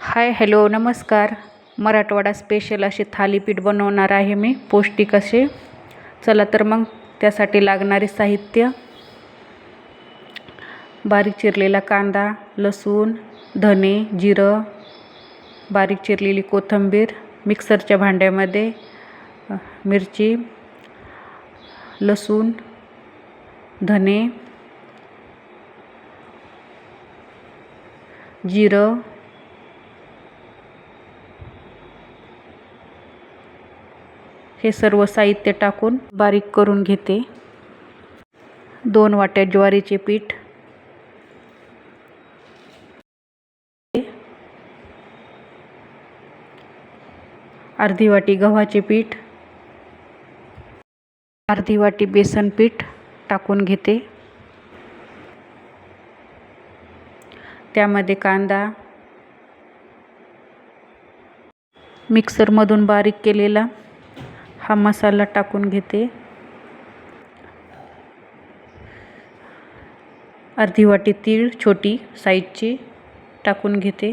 Hi hello नमस्कार. Marathwada special असे थालीपीठ बनवणार आहे मी. पौष्टिक असे. चला तर मग त्यासाठी लागणारे साहित्य. बारीक चिरलेला कांदा लसूण धने जिरं बारीक चिरलेली कोथिंबीर मिक्सरच्या भांड्यामध्ये मिरची लसूण धने जिरं हे सर्व साहित्य टाकून बारीक करून घेते. दोन वाट्या ज्वारीचे पीठ. अर्धी वाटी गव्हाचे पीठ. अर्धी वाटी बेसन पीठ टाकून घेते. त्यामध्ये कांदा. मिक्सरमधून बारीक केलेला. हा मसाला टाकून घेते. अर्धी वाटी तीळ छोटी साईजची टाकून घेते.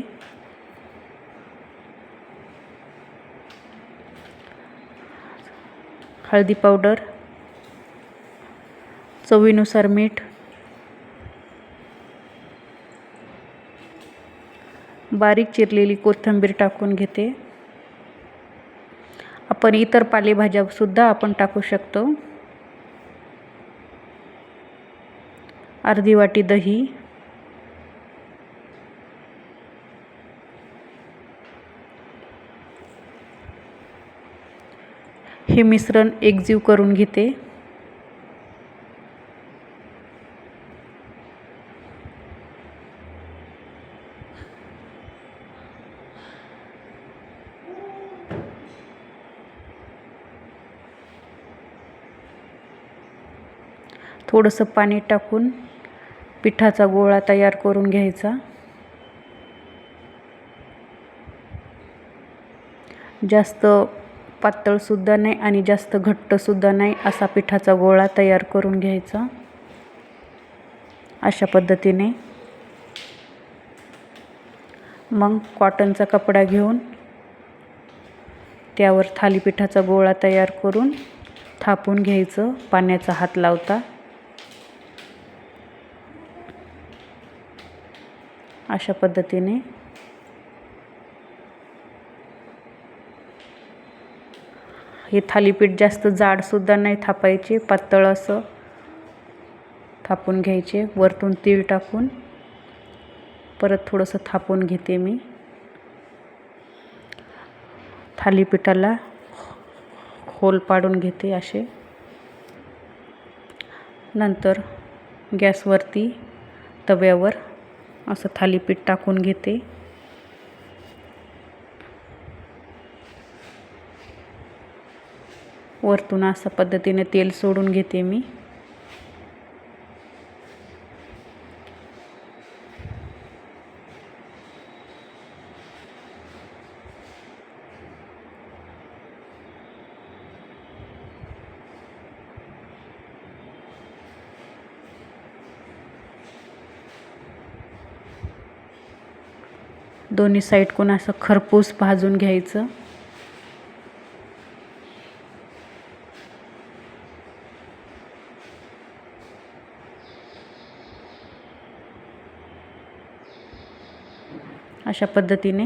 हळदी पावडर चवीनुसार मीठ बारीक चिरलेली कोथिंबीर टाकून घेते. आपण इतर पालेभाज्यासुद्धा आपण टाकू शकतो. अर्धी वाटी दही. हे मिश्रण एकजीव करून घेते. थोडंसं पाणी टाकून पिठाचा गोळा तयार करून घ्यायचा. जास्त पातळसुद्धा नाही आणि जास्त घट्टसुद्धा नाही असा पिठाचा गोळा तयार करून घ्यायचा. अशा पद्धतीने. मग कॉटनचा कपडा घेऊन त्यावर थालीपीठाचा गोळा तयार करून थापून घ्यायचं. पाण्याचा हात लावता. अशा पद्धतीने. हे थालीपीठ जास्त जाडसुद्धा नाही थापायचे पातळ असं थापून घ्यायचे. वरतून तीळ टाकून परत थोडंसं थापून घेते मी. थालीपीठाला होल पाडून घेते असे. नंतर गॅसवरती तव्यावर असं थालीपीठ टाकून घेते. वरतून अशा पद्धतीने तेल सोडून घेते मी. दोन्ही साईडकून असं खरपूस भाजून घ्यायचं. अशा पद्धतीने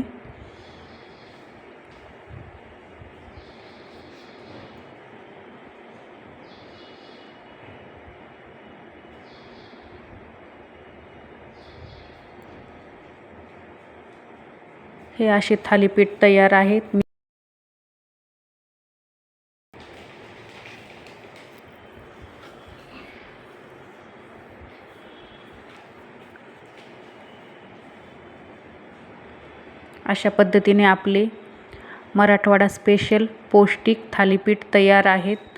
हे असे थालीपीठ तयार आहेत. मी अशा पद्धतीने आपले मराठवाडा स्पेशल पौष्टिक थालीपीठ तयार आहेत.